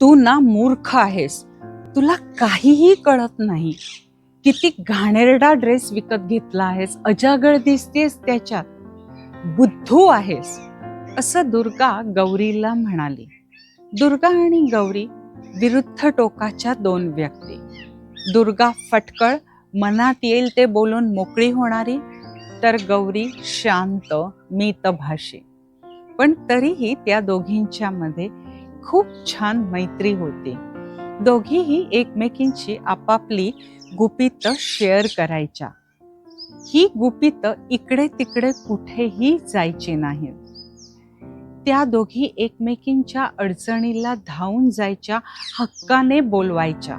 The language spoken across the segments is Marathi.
तू ना मूर्ख आहेस. तुला काहीही कळत नाही. किती घाणेरडा ड्रेस विकत घेतला आहेस अजागळ दिसतेस त्याच्यात. बुद्धू आहेस असं दुर्गा गौरीला म्हणाली. दुर्गा आणि गौरी विरुद्ध टोकाच्या दोन व्यक्ती. दुर्गा फटकळ मनात येईल ते बोलून मोकळी होणारी तर गौरी शांत मितभाषी. पण तरीही त्या दोघींच्या मध्ये खूप छान मैत्री होती. दोघीही एकमेकींची आपापली गुपित शेअर करायच्या. ही गुपित इकडे तिकडे कुठेही जायची नाही त्या दोघी एकमेकींच्या अडचणीला धावून जायच्या हक्काने बोलवायच्या.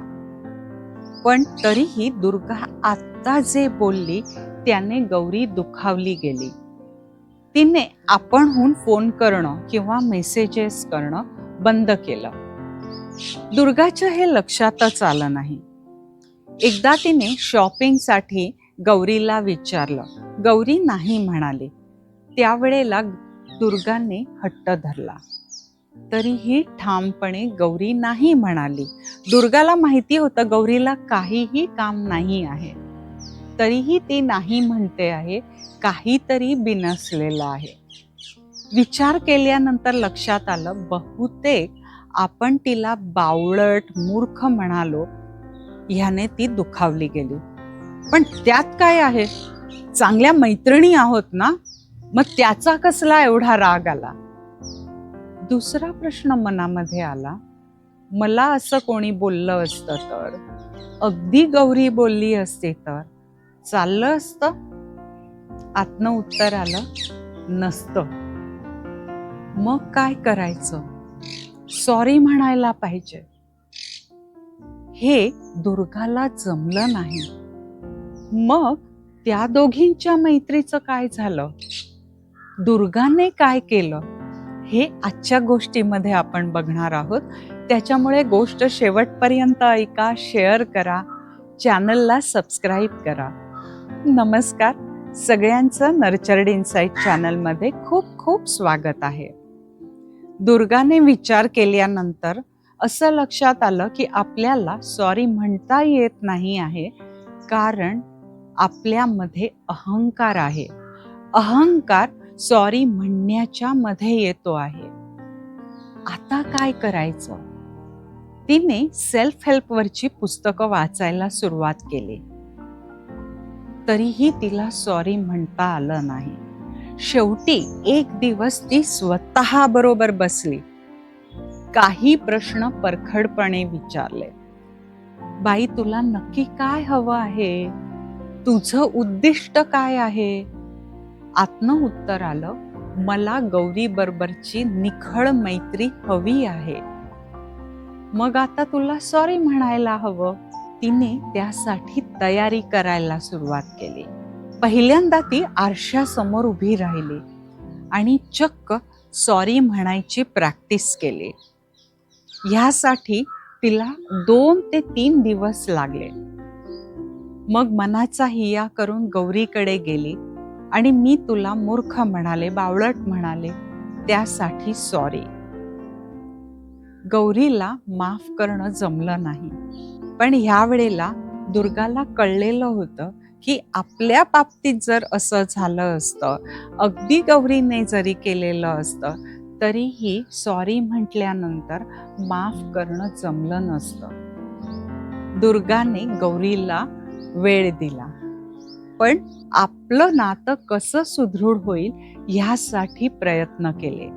पण तरीही दुर्गा आत्ता जे बोलली त्याने गौरी दुखावली गेली. तिने आपणहून फोन करणं किंवा मेसेजेस करणं बंद केलं. दुर्गाच्या हे लक्षातच आलं नाही. एकदा तिने शॉपिंगसाठी गौरीला विचारलं. गौरी नाही म्हणाली. त्यावेळेला दुर्गाने हट्ट धरला. तरीही ठामपणे गौरी नाही म्हणाली. दुर्गाला माहिती होतं गौरीला काहीही काम नाही आहे. तरीही ती नाही म्हणते आहे. काहीतरी बिनसलेलं आहे. विचार केल्यानंतर लक्षात आलं बहुतेक आपण तिला बावळट मूर्ख म्हणालो ह्याने ती दुखावली गेली. पण त्यात काय आहे? चांगल्या मैत्रिणी आहोत ना? मग त्याचा कसला एवढा राग आला? दुसरा प्रश्न मनामध्ये आला मला असं कोणी बोललं असतं तर? अगदी गौरी बोलली असते तर? चाललं असतं? आतनं उत्तर आलं नसतं. मग काय करायचं? सॉरी म्हणायला पाहिजे. हे दुर्गाला जमलं नाही. मग त्या दोघींच्या मैत्रीचं काय झालं? दुर्गाने काय केलं? हे आजच्या गोष्टीमध्ये आपण बघणार आहोत. त्याच्यामुळे गोष्ट शेवटपर्यंत ऐका शेअर करा चॅनलला सबस्क्राईब करा. नमस्कार. सगळ्यांचं नर्चर्ड इन्साईट चॅनलमध्ये खूप खूप स्वागत आहे. दुर्गाने विचार केल्यानंतर असं लक्षात आलं की आपल्याला सॉरी म्हणता येत नाही आहे कारण आपल्यामध्ये अहंकार आहे. अहंकार सॉरी म्हणण्याच्या मध्ये येतो आहे. आता काय करायचं? तिने सेल्फ हेल्पवरची पुस्तकं वाचायला सुरुवात केली. तरीही तिला सॉरी म्हणता आलं नाही. शेवटी एक दिवस ती स्वतः बरोबर बसली. काही प्रश्न परखडपणे विचारले. बाई तुला नक्की काय हवं आहे? तुझं उद्दिष्ट काय आहे? आत्म उत्तर आलं मला गौरी बरोबरची निखळ मैत्री हवी आहे. मग आता तुला सॉरी म्हणायला हवं. तिने त्यासाठी तयारी करायला सुरुवात केली. पहिल्यांदा ती आरशासमोर उभी राहिली आणि चक्क सॉरी म्हणायची प्रॅक्टिस केली. ह्यासाठी तिला दोन ते तीन दिवस लागले. मग मनाचा हिया करून गौरीकडे गेली आणि मी तुला मूर्ख म्हणाले बावळट म्हणाले त्यासाठी सॉरी गौरीला माफ करणं जमलं नाही. पण ह्या वेळेला दुर्गाला कळलेलं होतं की आपल्या बाबतीत जर असं झालं असतं अगदी गौरीने जरी केलेलं असतं तरीही सॉरी म्हटल्यानंतर माफ करणं जमलं नसतं. दुर्गाने गौरीला वेळ दिला. पण आपलं नातं कसं सुदृढ होईल ह्यासाठी प्रयत्न केले.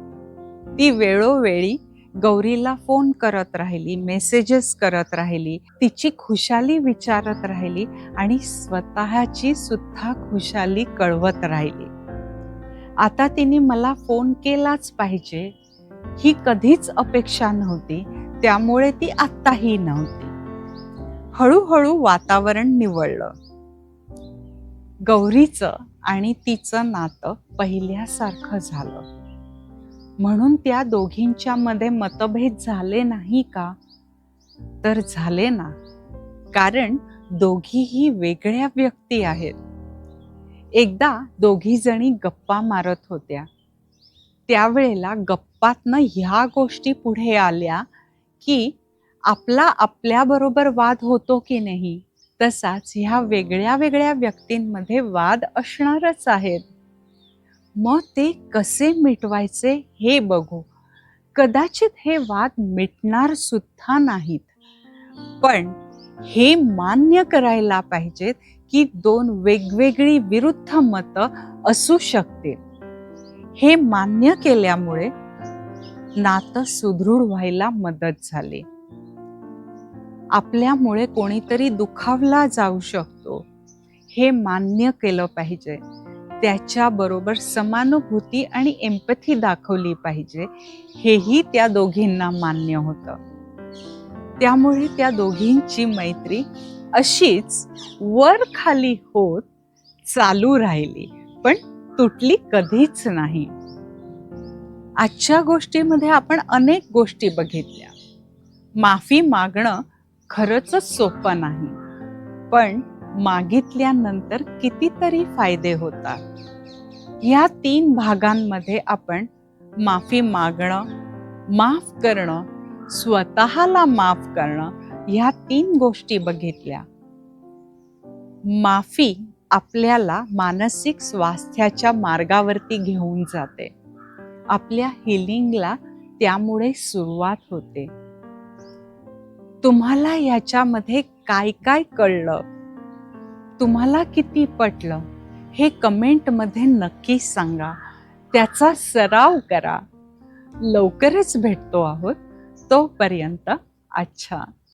ती वेळोवेळी गौरीला फोन करत राहिली मेसेजेस करत राहिली तिची खुशाली विचारत राहिली आणि स्वतःची सुद्धा खुशाली कळवत राहिली. आता तिने मला फोन केलाच पाहिजे. ही कधीच अपेक्षा नव्हती त्यामुळे ती आत्ताही नव्हती. हळूहळू वातावरण निवडलं गौरीचं आणि तिचं नातं पहिल्यासारखं झालं. म्हणून त्या दोघींच्या मध्ये मतभेद झाले नाही का? तर झाले ना. कारण दोघीही वेगळ्या व्यक्ती आहेत. एकदा दोघी जणी गप्पा मारत होत्या. त्यावेळेला गप्पातनं ह्या गोष्टी पुढे आल्या की आपला आपल्याबरोबर वाद होतो की नाही? तसाच ह्या वेगळ्या वेगळ्या व्यक्तींमध्ये वाद असणारच आहेत. मग ते कसे मिटवायचे हे बघू. कदाचित हे वाद मिटणार सुद्धा नाहीत. पण हे मान्य करायला पाहिजेत की दोन वेगवेगळी विरुद्ध मतं असू शकतील. हे मान्य केल्यामुळे नातं सुदृढ व्हायला मदत झाली. आपल्यामुळे कोणीतरी दुखावला जाऊ शकतो. हे मान्य केलं पाहिजे. त्याच्याबरोबर समानुभूती आणि एम्पथी दाखवली पाहिजे. हेही त्या दोघींना मान्य होतं. त्यामुळे त्या दोघींची मैत्री अशीच वर खाली होत चालू राहिली पण तुटली कधीच नाही. आजच्या गोष्टीमध्ये आपण अनेक गोष्टी बघितल्या. माफी मागणं खरंच सोपं नाही पण मागितल्यानंतर कितीतरी फायदे होतात. या तीन भागांमध्ये आपण माफी मागणं माफ करणं स्वतःला माफ करणं ह्या तीन गोष्टी बघितल्या. माफी आपल्याला मानसिक स्वास्थ्याच्या मार्गावरती घेऊन जाते. आपल्या हिलिंगला त्यामुळे सुरुवात होते. तुम्हाला याच्यामध्ये काय काय कळलं? तुम्हाला किती पटलं हे कमेंटमध्ये नक्की सांगा. त्याचा सराव करा. लवकरच भेटतो आहोत तोपर्यंत अच्छा